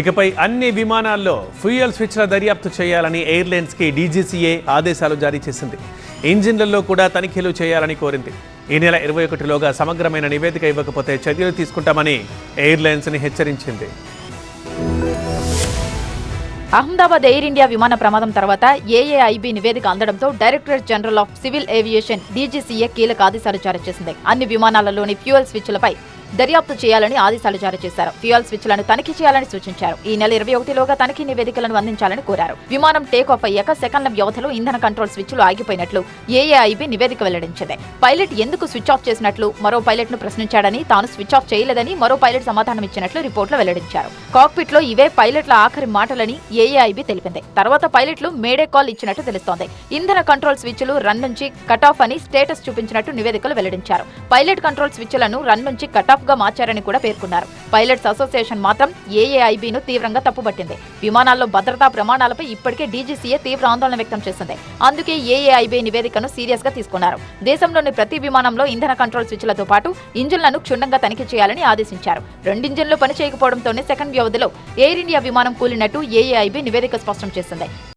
ఇకపై అన్ని విమానాల్లో ఫ్యూయల్ స్విచ్ల దర్యాప్తు చేయాలని ఎయిర్లైన్స్కి డీజీసీఏ ఆదేశాలు జారీ చేసింది. ఇంజిన్లలో కూడా తనిఖీలు చేయాలని కోరింది. ఈ నెల ఇరవై ఒకటిలోగా సమగ్రమైన నివేదిక ఇవ్వకపోతే చర్యలు తీసుకుంటామని ఎయిర్లైన్స్ని హెచ్చరించింది. అహ్మదాబాద్ ఎయిర్ ఇండియా విమాన ప్రమాదం తర్వాత ఏఏఐబి నివేదిక అందడంతో directorate general of civil aviation DGCA కీలక ఆదేశాలు జారీ చేసింది. అన్ని విమానాలలోని ఫ్యూయల్ స్విచ్లపై దర్యాప్తు చేయాలని ఆదేశాలు జారీ చేశారు. ఫ్యూయల్ స్విచ్లను తనిఖీ చేయాలని సూచించారు. ఈ నెల ఇరవై ఒకటిలోగా తనిఖీ నివేదికలను అందించాలని కోరారు. విమానం టేక్ ఆఫ్ అయ్యాక సెకండ్ల వ్యవధిలో ఇంధన కంట్రోల్ స్విచ్లు ఆగిపోయినట్లు ఏఏఐబి నివేదిక వెల్లడించింది. పైలట్ ఎందుకు స్విచ్ ఆఫ్ చేసినట్లు మరో పైలట్ను ప్రశ్నించాడని తాను స్విచ్ ఆఫ్ చేయలేదని మరో పైలట్ సమాధానం ఇచ్చినట్లు రిపోర్ట్లో వెల్లడించారు. కాక్పిట్లో ఇవే పైలట్ల ఆఖరి మాటలని ఏఏఐబి తెలిపింది. తర్వాత పైలట్లు మేడే కాల్ ఇచ్చినట్టు తెలుస్తోంది. ఇంధన కంట్రోల్ స్విచ్లు రన్ నుంచి కట్ ఆఫ్ అని స్టేటస్ చూపించినట్టు నివేదికలు వెల్లడించారు. పైలట్ కంట్రోల్ స్విచ్లను రన్ నుంచి కట్ ఆఫ్ గా మార్చారని కూడా పేర్కొన్నారు. పైలట్స్ అసోసియేషన్ మాత్రం ఏఏఐబిను తీవ్రంగా తప్పుపట్టింది. విమానాల్లో భద్రతా ప్రమాణాలపై ఇప్పటికే డీజీసీఏ తీవ్ర ఆందోళన వ్యక్తం చేసింది. అందుకే ఏఏఐబి నివేదికను సీరియస్గా తీసుకున్నారు. దేశంలోని ప్రతి విమానంలో ఇంధన కంట్రోల్ స్విచ్లతో పాటు ఇంజిన్లను క్షుణ్ణంగా తనిఖీ చేయాలని ఆదేశించారు. రెండు పనిచేయకపోవడంతోనే సెకండ్ వ్యవధిలో ఎయిర్ ఇండియా విమానం కూలినట్టు ఏఏఐబి నివేదిక స్పష్టం చేసింది.